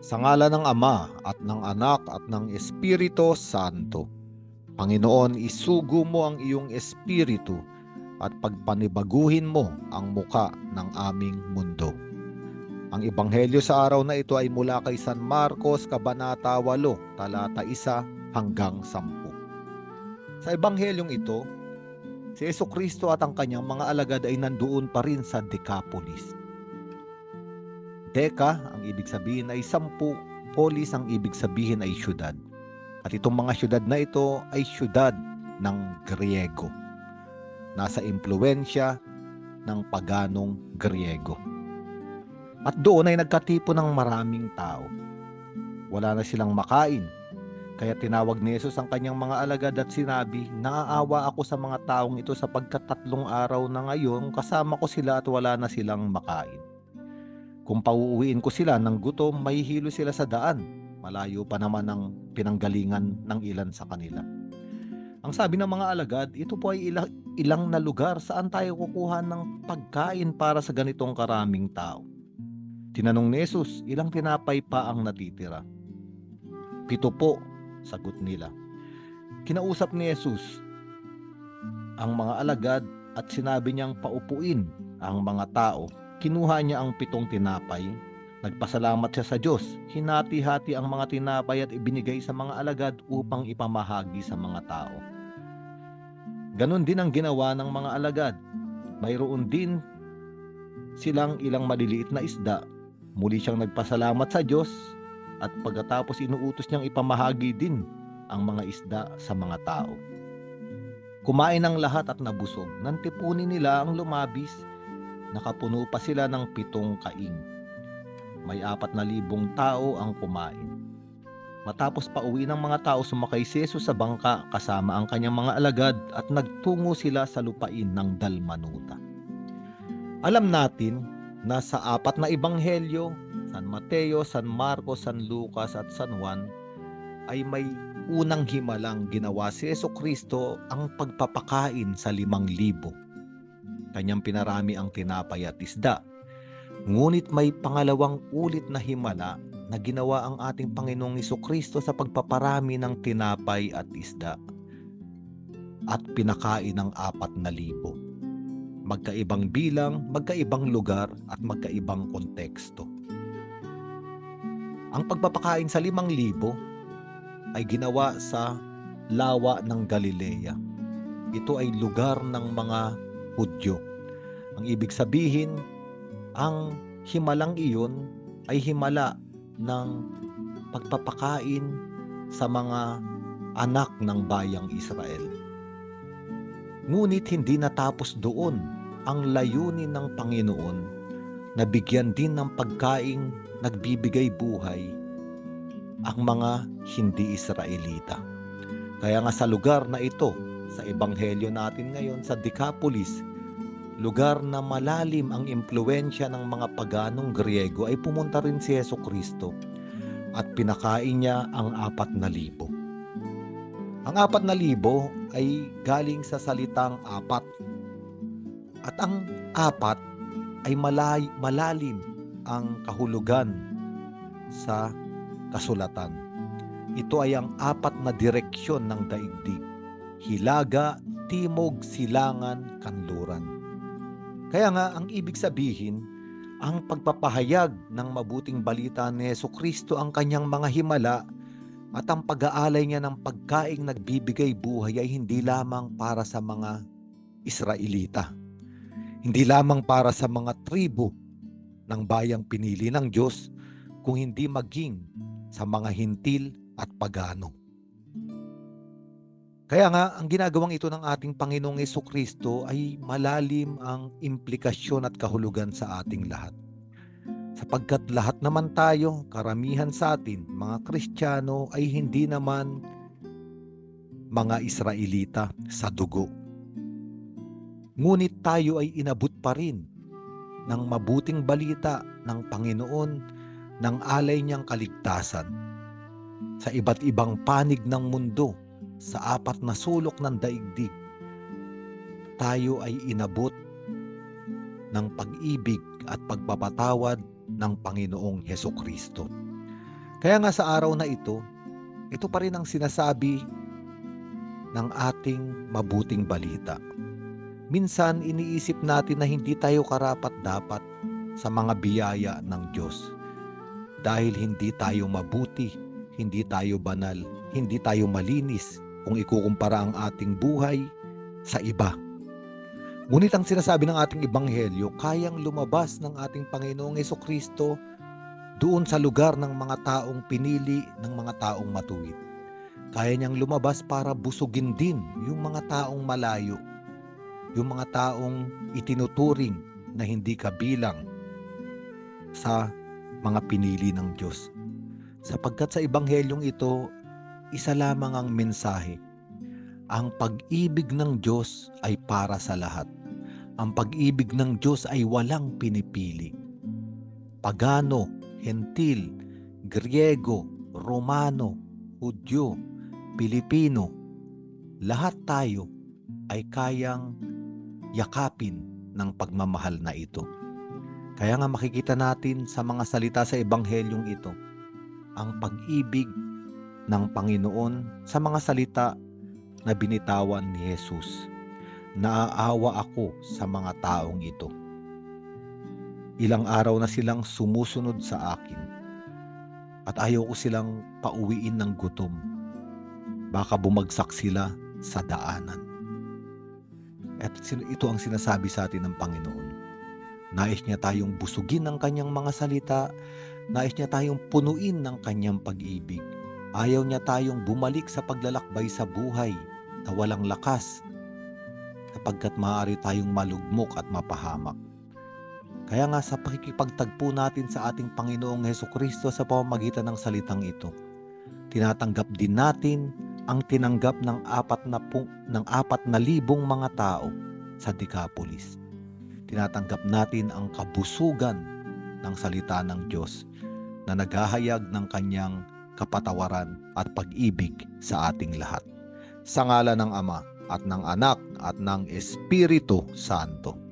Sa ngala ng Ama at ng Anak at ng Espiritu Santo. Panginoon, isugo mo ang iyong espiritu at pagpanibaguhin mo ang muka ng aming mundo. Ang ebanghelyo sa araw na ito ay mula kay San Marcos, Kabanata 8, talata 1 hanggang 10. Sa ebanghelyong ito, si Yeso Kristo at ang kanyang mga alagad ay nandoon pa rin sa Decapolis. Deka, ang ibig sabihin ay sampu, polis ang ibig sabihin ay syudad. At itong mga syudad na ito ay syudad ng Griego. Nasa impluensya ng paganong Griego. At doon ay nagkatipo ng maraming tao. Wala na silang makain. Kaya tinawag ni Jesus ang kanyang mga alagad at sinabi, Naaawa ako sa mga taong ito sapagkat tatlong araw na ngayon kasama ko sila at wala na silang makain. Kung pauuwiin ko sila ng gutom, may hilo sila sa daan. Malayo pa naman ang pinanggalingan ng ilan sa kanila. Ang sabi ng mga alagad, ito po ay ilang, ilang na lugar saan tayo kukuha ng pagkain para sa ganitong karaming tao. Tinanong ni Jesus, ilang tinapay pa ang natitira? Pito po, sagot nila. Kinausap ni Jesus ang mga alagad at sinabi niyang paupuin ang mga tao Kinuha niya ang pitong tinapay, nagpasalamat siya sa Diyos, hinati-hati ang mga tinapay at ibinigay sa mga alagad upang ipamahagi sa mga tao. Ganon din ang ginawa ng mga alagad. Mayroon din silang ilang maliliit na isda. Muli siyang nagpasalamat sa Diyos at pagkatapos inuutos niyang ipamahagi din ang mga isda sa mga tao. Kumain ng lahat at nabusog. Nantipunin nila ang lumabis nakapuno pa sila ng pitong kaing. May apat na libong tao ang kumain. Matapos pa uwi ng mga tao, sumakay si Jesus sa bangka kasama ang kanyang mga alagad at nagtungo sila sa lupain ng Dalmanuta. Alam natin na sa apat na ebanghelyo, San Mateo, San Marcos, San Lucas at San Juan, ay may unang himalang ginawa si Yeso Kristo ang pagpapakain sa limang libo Kanyang pinarami ang tinapay at isda. Ngunit may pangalawang ulit na himala na ginawa ang ating Panginoong Iso Kristo sa pagpaparami ng tinapay at isda at pinakain ng apat na libo. Magkaibang bilang, magkaibang lugar at magkaibang konteksto. Ang pagpapakain sa limang libo ay ginawa sa lawa ng Galilea. Ito ay lugar ng mga Hudyo. Ang ibig sabihin, ang himalang iyon ay himala ng pagpapakain sa mga anak ng bayang Israel. Ngunit hindi natapos doon ang layunin ng Panginoon na bigyan din ng pagkaing nagbibigay buhay ang mga hindi Israelita. Kaya nga sa lugar na ito, sa ebanghelyo natin ngayon sa Decapolis, lugar na malalim ang impluensya ng mga paganong Griego ay pumunta rin si Yeso Kristo at pinakain niya ang apat na libo. Ang apat na libo ay galing sa salitang apat. At ang apat ay malay, malalim ang kahulugan sa kasulatan. Ito ay ang apat na direksyon ng daigdig hilaga, timog, silangan, kanluran. Kaya nga, ang ibig sabihin, ang pagpapahayag ng mabuting balita ni Yeso Kristo ang kanyang mga himala at ang pag-aalay niya ng pagkaing nagbibigay buhay ay hindi lamang para sa mga Israelita. Hindi lamang para sa mga tribo ng bayang pinili ng Diyos, kung hindi maging sa mga hintil at pagano. Kaya nga, ang ginagawang ito ng ating Panginoong Yeso Kristo ay malalim ang implikasyon at kahulugan sa ating lahat. Sapagkat lahat naman tayo, karamihan sa atin, mga Kristiyano, ay hindi naman mga Israelita sa dugo. Ngunit tayo ay inabot pa rin ng mabuting balita ng Panginoon ng alay niyang kaligtasan sa iba't ibang panig ng mundo sa apat na sulok ng daigdig, tayo ay inabot ng pag-ibig at pagpapatawad ng Panginoong Heso Kristo. Kaya nga sa araw na ito, ito pa rin ang sinasabi ng ating mabuting balita. Minsan iniisip natin na hindi tayo karapat dapat sa mga biyaya ng Diyos. Dahil hindi tayo mabuti, hindi tayo banal, hindi tayo malinis kung ikukumpara ang ating buhay sa iba. Ngunit ang sinasabi ng ating ebanghelyo, kayang lumabas ng ating Panginoong Yeso Kristo doon sa lugar ng mga taong pinili ng mga taong matuwid. Kaya niyang lumabas para busugin din yung mga taong malayo, yung mga taong itinuturing na hindi kabilang sa mga pinili ng Diyos. Sapagkat sa ebanghelyong ito, isa lamang ang mensahe. Ang pag-ibig ng Diyos ay para sa lahat. Ang pag-ibig ng Diyos ay walang pinipili. Pagano, Hentil, Griego, Romano, Hudyo, Pilipino, lahat tayo ay kayang yakapin ng pagmamahal na ito. Kaya nga makikita natin sa mga salita sa ebanghelyong ito ang pag-ibig ng Panginoon sa mga salita na binitawan ni Jesus. Naaawa ako sa mga taong ito. Ilang araw na silang sumusunod sa akin at ayaw ko silang pauwiin ng gutom. Baka bumagsak sila sa daanan. At ito ang sinasabi sa atin ng Panginoon. Nais niya tayong busugin ng kanyang mga salita. Nais niya tayong punuin ng kanyang pag-ibig. Ayaw niya tayong bumalik sa paglalakbay sa buhay na walang lakas sapagkat maaari tayong malugmok at mapahamak. Kaya nga sa pakikipagtagpo natin sa ating Panginoong Heso Kristo sa pamamagitan ng salitang ito, tinatanggap din natin ang tinanggap ng apat na, pung, ng apat na libong mga tao sa Decapolis. Tinatanggap natin ang kabusugan ng salita ng Diyos na naghahayag ng kanyang kapatawaran at pag-ibig sa ating lahat. Sa ngala ng Ama at ng Anak at ng Espiritu Santo.